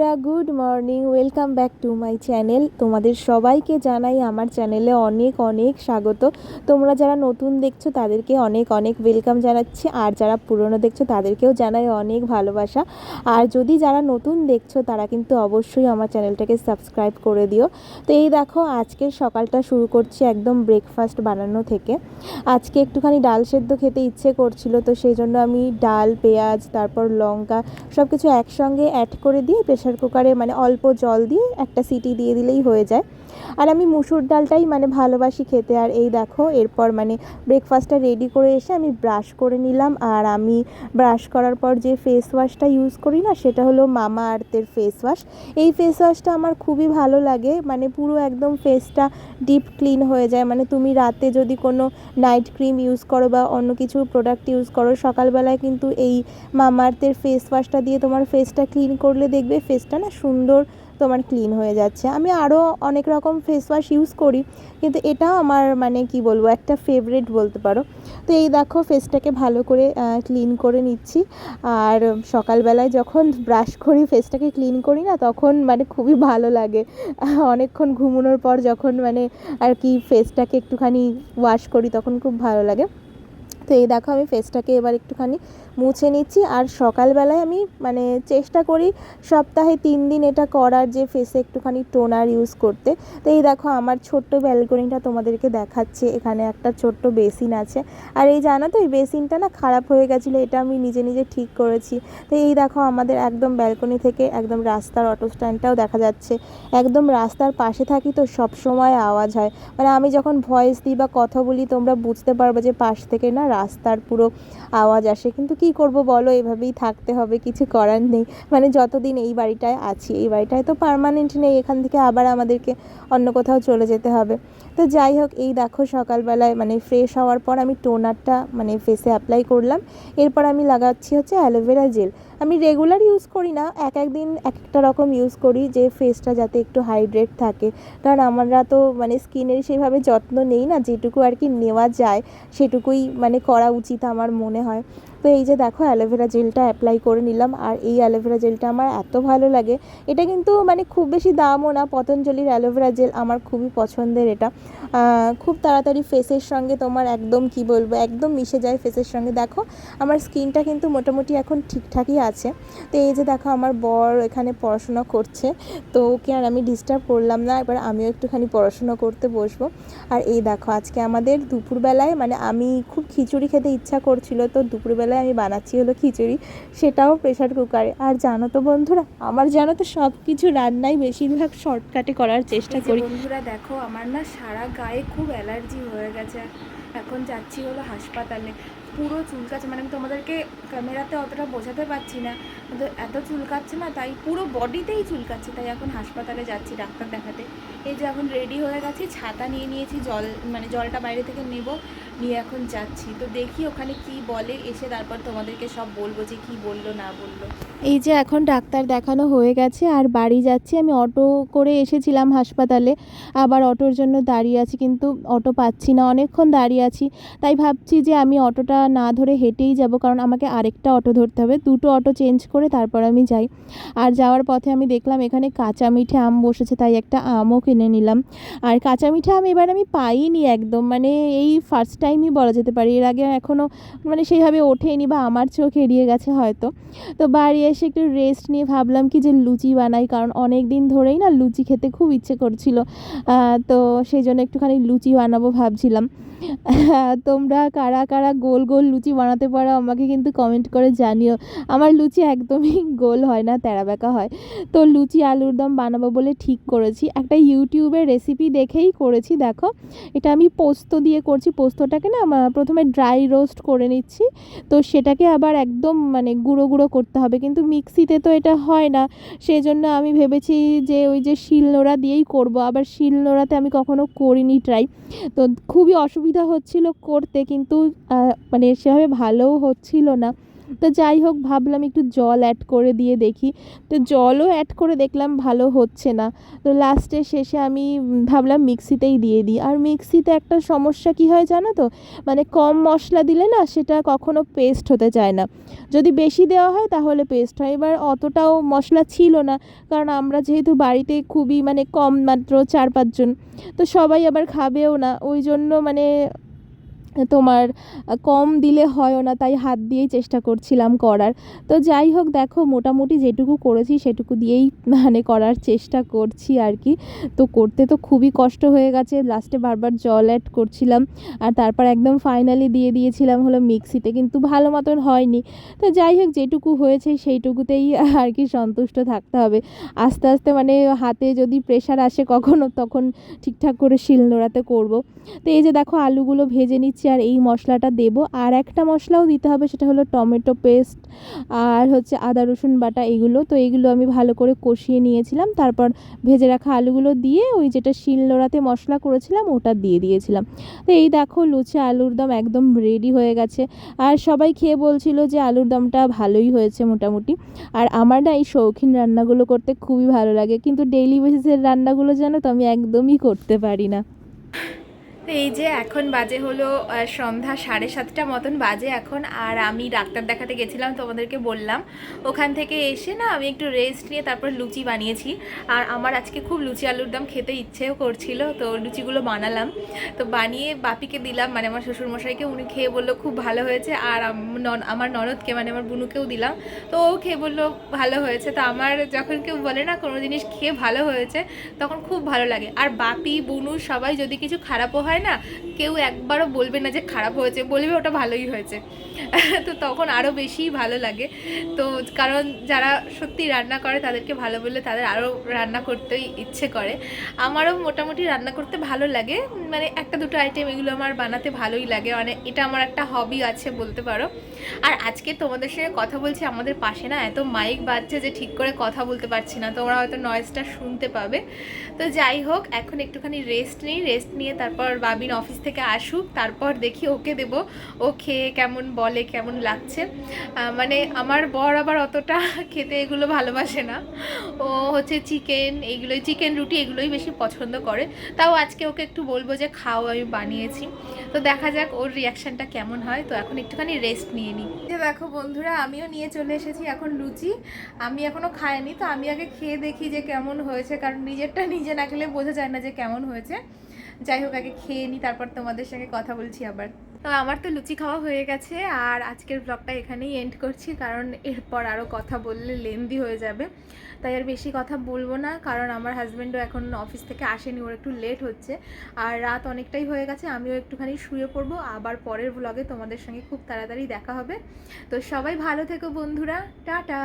বন্ধুরা good morning welcome back to my channel তোমাদের সবাইকে জানাই আমার চ্যানেলে অনেক অনেক স্বাগত। তোমরা যারা নতুন দেখছ, তাদেরকে অনেক অনেক ওয়েলকাম জানাচ্ছি। আর যারা পুরনো দেখছ, তাদেরকেও জানাই অনেক ভালোবাসা। আর যদি যারা নতুন দেখছ, তারা কিন্তু অবশ্যই আমার চ্যানেলটাকে সাবস্ক্রাইব করে দিও। তো এই দেখো আজকের সকালটা শুরু করছি একদম ব্রেকফাস্ট বানানো থেকে। আজকে একটুখানি ডাল সেদ্ধ খেতে ইচ্ছে করছিল, তো সেই জন্য আমি ডাল, পেঁয়াজ, তারপর লঙ্কা সব কিছু একসঙ্গে অ্যাড করে দিয়ে প্রেশার কুকারে মানে অল্প জল দিয়ে একটা সিটি দিয়ে দিলেই হয়ে যায়। আর আমি মুসুর ডালটাই মানে ভালোবাসি খেতে। আর এই দেখো, এরপর মানে ব্রেকফাস্টটা রেডি করে এসে আমি ব্রাশ করে নিলাম। আর আমি ব্রাশ করার পর যে ফেস ওয়াশটা ইউজ করি না, সেটা হলো মামা আর্থের ফেস ওয়াশ এই ফেস ওয়াশটা আমার খুবই ভালো লাগে। মানে পুরো একদম ফেসটা ডিপ ক্লিন হয়ে যায়। মানে তুমি রাতে যদি কোনো নাইট ক্রিম ইউজ করো বা অন্য কিছু প্রোডাক্ট ইউজ করো, সকালবেলায় কিন্তু এই মামার্থের ফেস ওয়াশটা দিয়ে তোমার ফেসটা ক্লিন করলে দেখবে ফেসটা না সুন্দর তোমার ক্লিন হয়ে যাচ্ছে। আমি আরও অনেক রকম ফেস ওয়াশ ইউজ করি, কিন্তু এটাও আমার মানে কি বলব, একটা ফেভারিট বলতে পারো। তো এই দেখো ফেসটাকে ভালো করে ক্লিন করে নিচ্ছি। আর সকালবেলায় যখন ব্রাশ করি ফেসটাকে ক্লিন করি না, তখন মানে খুবই ভালো লাগে। অনেকক্ষণ ঘুমানোর পর যখন মানে আর কি ফেসটাকে একটুখানি ওয়াশ করি, তখন খুব ভালো লাগে। তো এই দেখো আমি ফেসটাকে এবার একটুখানি মুছে নিচ্ছি। আর সকালবেলায় আমি মানে চেষ্টা করি সপ্তাহে তিন দিন এটা করার যে ফেসে একটুখানি টোনার ইউজ করতে। তো এই দেখো আমার ছোট্ট ব্যালকনিটা তোমাদেরকে দেখাচ্ছে। এখানে একটা ছোট্ট বেসিন আছে। আর এই জানো তো, এই বেসিনটা না খারাপ হয়ে গেছিল, এটা আমি নিজে নিজে ঠিক করেছি। তো এই দেখো আমাদের একদম ব্যালকনি থেকে একদম রাস্তার অটো স্ট্যান্ডটাও দেখা যাচ্ছে। একদম রাস্তার পাশে থাকি তো সব সময় আওয়াজ হয়। মানে আমি যখন ভয়েস দিই বা কথা বলি, তোমরা বুঝতে পারবে যে পাশ থেকে না রাস্তার পুরো আওয়াজ আসে। কিন্তু কি করব বলো, এভাবেই থাকতে হবে, কিছু করার নেই। মানে যতদিন এই বাড়িটায় আছি, এই বাড়িটায় তো পারমানেন্ট নেই, এখান থেকে আবার আমাদেরকে অন্য কোথাও চলে যেতে হবে। তো যাই হোক, এই দেখো সকালবেলায় মানে ফ্রেশ হওয়ার পর আমি টোনারটা মানে ফেসে অ্যাপ্লাই করলাম। এরপর আমি লাগাচ্ছি হচ্ছে অ্যালোভেরা জেল আমি রেগুলার ইউজ করি না, এক এক দিন এক একটা রকম ইউজ করি যে ফেসটা যাতে একটু হাইড্রেট থাকে। কারণ আমরা তো মানে স্কিনের সেইভাবে যত্ন নেই না, যেটুকু আর কি নেওয়া যায় সেটুকুই মানে করা উচিত আমার মনে হয়। তো এই যে দেখো অ্যালোভেরা জেলটা অ্যাপ্লাই করে নিলাম, আর এই অ্যালোভেরা জেলটা আমার এত ভালো লাগে। এটা কিন্তু মানে খুব বেশি দামও না, পতঞ্জলির অ্যালোভেরা জেল আমার খুবই পছন্দের এটা। খুব তাড়াতাড়ি ফেসের সঙ্গে তোমার একদম কি বলব, একদম মিশে যায় ফেসের সঙ্গে। দেখো, আমার স্কিনটা কিন্তু মোটামুটি এখন ঠিকঠাকই আছে তো এই যে দেখো আমার বর এখানে পড়াশোনা করছে তো ওকে আর আমি ডিস্টার্ব করলাম না এবার আমিও একটুখানি পড়াশোনা করতে বসবো। আর এই দেখো আজকে আমাদের দুপুরবেলায় মানে আমি খুব খিচুড়ি খেতে ইচ্ছা করছিল তো দুপুরবেলায় আমি বানাচ্ছি হলো খিচুড়ি সেটাও প্রেশার কুকারে আর জানো তো বন্ধুরা আমার জানো তো সব কিছু রান্নাই বেশিরভাগ শর্টকাটে করার চেষ্টা করি। বন্ধুরা দেখো আমার না সারা গায়ে খুব অ্যালার্জি হয়ে গেছে। এখন যাচ্ছি হলো হাসপাতালে। পুরো চুলকাচ্ছে। মানে আমি তোমাদেরকে ক্যামেরাতে অতটা বোঝাতে পারছি না। কিন্তু এত চুলকাচ্ছে না, তাই পুরো বডিতেই চুলকাচ্ছে। তাই এখন হাসপাতালে যাচ্ছি ডাক্তার দেখাতে। এই যে এখন রেডি হয়ে গেছি, ছাতা নিয়ে নিয়েছি, জল মানে জলটা বাইরে থেকে নেব। নিয়ে এখন যাচ্ছি। তো দেখি ওখানে কি বলে, এসে তারপর তোমাদেরকে সব বলব যে কি বলল, না বলল। এই যে এখন ডাক্তার দেখানো হয়ে গেছে, আর বাড়ি যাচ্ছি। আমি অটো করে এসেছিলাম হাসপাতালে, আবার অটোর জন্য দাঁড়িয়ে আছি, কিন্তু অটো পাচ্ছি না। অনেকক্ষণ দাঁড়িয়ে আছি, তাই ভাবছি যে আমি অটোটা না ধরে হেঁটেই যাব, কারণ আমাকে আরেকটা অটো ধরতে হবে। দুটো অটো চেঞ্জ করে তারপর আমি যাই। আর যাওয়ার পথে আমি দেখলাম এখানে কাঁচা মিঠে আম বসেছে, তাই একটা আমও কিনে নিলাম। আর কাঁচা মিঠে আম এবার আমি পাইনি একদম। মানে এই ফার্স্ট টাইমই বলা যেতে পারে। এর আগে এখনও মানে সেইভাবে ওঠেনি বা আমার চোখ এড়িয়ে গেছে হয়তো। তো বাড়ি এসে একটু রেস্ট নিয়ে ভাবলাম কি যে লুচি বানাই, কারণ অনেক দিন ধরেই না লুচি খেতে খুব ইচ্ছে করছিল। তো সেই জন্য একটুখানি লুচি বানাবো ভাবছিলাম। তোমরা কারা কারা গোল গোল লুচি বানাতে পারো আমাকে কিন্তু কমেন্ট করে জানিও। আমার লুচি একদমই গোল হয় না তেরা বেঁকা হয়। তো লুচি আলুর দম বানাবো বলে ঠিক করেছি। একটা ইউটিউবের রেসিপি দেখেই করেছি, দেখো। এটা আমি পোস্ত দিয়ে করছি পোস্তটাকে না প্রথমে ড্রাই রোস্ট করে নিচ্ছি। তো সেটাকে আবার একদম মানে গুঁড়ো গুঁড়ো করতে হবে। কিন্তু মিক্সিতে তো এটা হয় না। সেই জন্য আমি ভেবেছি যে ওই যে শিল নোড়া দিয়েই করব। আবার শিল নোড়াতে আমি কখনো করিনি ট্রাই তো খুবই অসুবিধা হচ্ছিল করতে, কিন্তু মানে সেভাবে ভালোও হচ্ছিল না। তো যাই হোক, ভাবলাম একটু জল অ্যাড করে দিয়ে দেখি। তো জলও অ্যাড করে দেখলাম ভালো হচ্ছে না। তো লাস্টে শেষে আমি ভাবলাম মিক্সিতেই দিয়ে দিই। আর মিক্সিতে একটা সমস্যা কি হয় জানো তো? মানে কম মশলা দিলে না সেটা কখনো পেস্ট হতে চায় না। যদি বেশি দেওয়া হয় তাহলে পেস্ট হয়। এবার অতটাও মশলা ছিল না, কারণ আমরা যেহেতু বাড়িতে খুবই মানে কম মাত্র চার পাঁচজন, তো সবাই আবার খাবেও না। ওই জন্য মানে তোমার কম দিলে হয়ও না, তাই হাত দিয়েই চেষ্টা করছিলাম করার। তো যাই হোক, দেখো, মোটামুটি যেটুকু করেছি সেটুকু দিয়েই মানে করার চেষ্টা করছি আর কি। তো করতে তো খুবই কষ্ট হয়ে গেছে। লাস্টে বারবার জল অ্যাড করছিলাম আর তারপর একদম ফাইনালি দিয়ে দিয়েছিলাম হলো মিক্সিতে, কিন্তু ভালো মতন হয়নি। তো যাই হোক, যেটুকু হয়েছে সেইটুকুতেই আর কি সন্তুষ্ট থাকতে হবে। আস্তে আস্তে মানে হাতে যদি প্রেশার আসে কখনো, তখন ঠিকঠাক করে শিল নোড়াতে করব। তো এই যে দেখো, আলুগুলো ভেজে নিচ্ছি। আর এই মশলাটা দেবো। আর একটা মশলাও দিতে হবে, সেটা হলো টমেটো পেস্ট আর হচ্ছে আদা, রসুন বাটা এগুলো। তো এইগুলো আমি ভালো করে কষিয়ে নিয়েছিলাম। তারপর ভেজে রাখা আলুগুলো দিয়ে ওই যেটা শিল নোড়াতে মশলা করেছিলাম, ওটা দিয়ে দিয়েছিলাম। তো এই দেখো লুচি আলুর দম একদম রেডি হয়ে গেছে। আর সবাই খেয়ে বলছিল যে আলুর দমটা ভালোই হয়েছে মোটামুটি। আর আমার না এই শৌখিন রান্নাগুলো করতে খুবই ভালো লাগে। কিন্তু ডেইলি বেসিসের রান্নাগুলো জানো তো, আমি একদমই করতে পারি না। তো এই যে এখন বাজে হলো সন্ধ্যা সাড়ে সাতটা মতন বাজে এখন, আর আমি ডাক্তার দেখাতে গেছিলাম, তোমাদেরকে বললাম। ওখান থেকে এসে না আমি একটু রেস্ট নিয়ে তারপর লুচি বানিয়েছি। আর আমার আজকে খুব লুচি আলুর দম খেতে ইচ্ছেও করছিল, তো লুচিগুলো বানালাম। তো বানিয়ে বাপিকে দিলাম মানে আমার শ্বশুরমশাইকে, উনি খেয়ে বলল খুব ভালো হয়েছে। আর আমার ননদকে মানে আমার বুনুকেও দিলাম, তো ও খেয়ে বলল ভালো হয়েছে। তো আমার যখন কেউ বলে না কোনো জিনিস খেয়ে ভালো হয়েছে, তখন খুব ভালো লাগে। আর বাপি, বুনু সবাই যদি কিছু খারাপও হয় না? কেউ একবারও বলবে না যে খারাপ হয়েছে, বলবে ওটা ভালোই হয়েছে। তো তখন আরও বেশি ভালো লাগে। তো কারণ যারা সত্যি রান্না করে তাদেরকে ভালো বললে তাদের আরও রান্না করতেই ইচ্ছে করে। আমারও মোটামুটি রান্না করতে ভালো লাগে। মানে একটা দুটো আইটেম এগুলো আমার বানাতে ভালোই লাগে। মানে এটা আমার একটা হবি আছে বলতে পারো। আর আজকে তোমাদের সঙ্গে কথা বলছি, আমাদের পাশে না এত মাইক বাজছে যে ঠিক করে কথা বলতে পারছি না। তোমরা হয়তো নয়েজটা শুনতে পাবে। তো যাই হোক, এখন একটুখানি রেস্ট নিই। রেস্ট নিয়ে তারপর বাবিন অফিস থেকে আসুক, তারপর দেখি ওকে দেব। ও খেয়ে কেমন বলে, কেমন লাগছে। মানে আমার বর আবার অতটা খেতে এগুলো ভালোবাসে না। ও হচ্ছে চিকেন এইগুলো চিকেন, রুটি এগুলোই বেশি পছন্দ করে। তাও আজকে ওকে একটু বলব যে খাও, আমি বানিয়েছি। তো দেখা যাক ওর রিয়াকশানটা কেমন হয়। তো এখন একটুখানি রেস্ট নিয়ে নিই। দেখো বন্ধুরা, আমিও নিয়ে চলে এসেছি এখন লুচি। আমি এখনও খাইনি, তো আমি আগে খেয়ে দেখি যে কেমন হয়েছে। কারণ নিজেরটা নিজে না খেলে বোঝা যায় না যে কেমন হয়েছে। যাই হোক, আগে খেয়ে নিই তারপর তোমাদের সঙ্গে কথা বলছি আবার। তো আমার তো লুচি খাওয়া হয়ে গেছে, আর আজকের ব্লগটা এখানেই এন্ড করছি, কারণ এরপর আরও কথা বললে লেন্দি হয়ে যাবে। তাই আর বেশি কথা বলব না, কারণ আমার হাজব্যান্ডও এখন অফিস থেকে আসেনি, ওর একটু লেট হচ্ছে। আর রাত অনেকটাই হয়ে গেছে, আমিও একটুখানি শুয়ে পড়ব, আবার পরের ব্লগে তোমাদের সঙ্গে খুব তাড়াতাড়ি দেখা হবে। তো সবাই ভালো থেকো বন্ধুরা, টাটা!